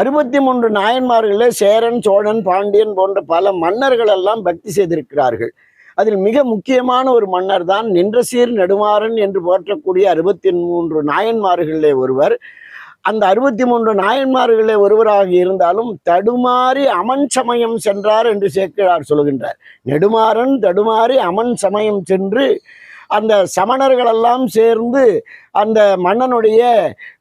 அறுபத்தி மூன்று நாயன்மார்களில் சேரன் சோழன் பாண்டியன் போன்ற பல மன்னர்கள் எல்லாம் பக்தி செய்திருக்கிறார்கள். அதில் மிக முக்கியமான ஒரு மன்னர் தான் நின்றசீர் நெடுமாறன் என்று போற்றக்கூடிய அறுபத்தி மூன்று நாயன்மார்களிலே ஒருவர். அந்த அறுபத்தி மூன்று நாயன்மார்களே ஒருவராக இருந்தாலும் தடுமாறி அமன் சமயம் சென்றார் என்று சேர்க்கிறார் சொல்கின்றார். நெடுமாறன் தடுமாறி அமன் சமயம் சென்று அந்த சமணர்களெல்லாம் சேர்ந்து அந்த மன்னனுடைய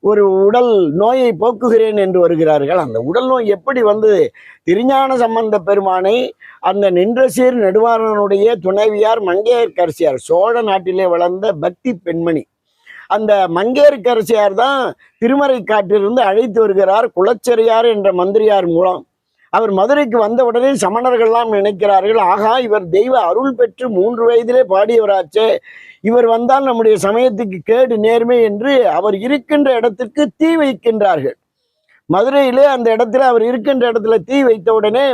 ஒரு உடல் நோயை போக்குகிறேன் என்று வருகிறார்கள். அந்த உடல் நோய் எப்படி வந்து திருஞான சம்பந்த பெருமானை அந்த நின்றசீர் நெடுவாரனுடைய துணைவியார் மங்கையர்கரசியார் சோழ நாட்டிலே வளர்ந்த பக்தி பெண்மணி. அந்த மங்கையர்கரசியார் தான் திருமறை காட்டிலிருந்து அழைத்து வருகிறார் குலச்சரியார் என்ற மந்திரியார் மூலம். அவர் மதுரைக்கு வந்த உடனே சமணர்கள்லாம் நினைக்கிறார்கள் ஆகா இவர் தெய்வ அருள் பெற்று மூன்று வயதிலே பாடியவராச்சே. இவர் வந்தால் நம்முடைய சமயத்துக்கு கேடு நேர்மை என்று அவர் இருக்கின்ற இடத்திற்கு தீ வைக்கின்றார்கள். மதுரையிலே அந்த இடத்துல அவர் இருக்கின்ற இடத்துல தீ வைத்த உடனே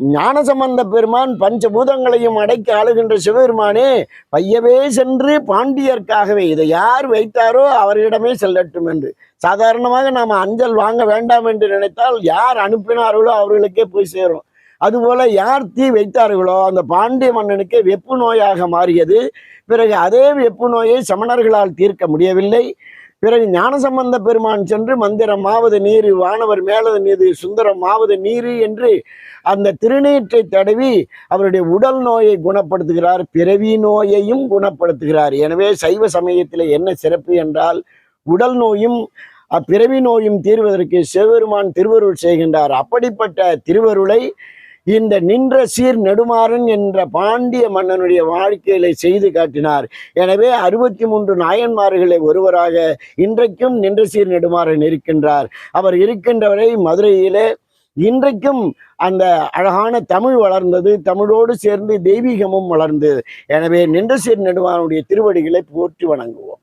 ஞானசம்பந்த பெருமான் பஞ்சபூதங்களையும் அடைக்க ஆளுகின்ற சிவபெருமானே பையவே சென்று பாண்டியர்க்காகவே இதை யார் வைத்தாரோ அவரிடமே செல்லட்டும் என்று. சாதாரணமாக நாம் அஞ்சல் வாங்க வேண்டாம் என்று நினைத்தால் யார் அனுப்பினார்களோ அவர்களுக்கே போய் சேரும். அதுபோல யார் தீ வைத்தார்களோ அந்த பாண்டிய மன்னனுக்கு வெப்பு நோயாக மாறியது. பிறகு அதே வெப்பு நோயை சமணர்களால் தீர்க்க முடியவில்லை. பிறகு ஞானசம்பந்த பெருமான் சென்று மந்திரம் மாவது நீர் வானவர் மேலது நீது சுந்தரம் மாவது நீர் என்று அந்த திருநீற்றை தடவி அவருடைய உடல் நோயை குணப்படுத்துகிறார் பிறவி நோயையும் குணப்படுத்துகிறார். எனவே சைவ சமயத்தில் என்ன சிறப்பு என்றால் உடல் நோயும் அப்பிறவி நோயும் தீர்வதற்கு சிவபெருமான் திருவருள் செய்கின்றார். அப்படிப்பட்ட திருவருளை இந்த நின்ற சீர் நெடுமாறன் என்ற பாண்டிய மன்னனுடைய வாழ்க்கையில செய்து காட்டினார். எனவே அறுபத்தி மூன்று நாயன்மார்களை ஒருவராக இன்றைக்கும் நின்ற சீர் நெடுமாறன் இருக்கின்றார். அவர் இருக்கின்றவரை மதுரையிலே இன்றைக்கும் அந்த அழகான தமிழ் வளர்ந்தது தமிழோடு சேர்ந்து தெய்வீகமும் வளர்ந்தது. எனவே நின்ற சீர் நெடுமாறனுடைய திருவடிகளை போற்றி வணங்குவோம்.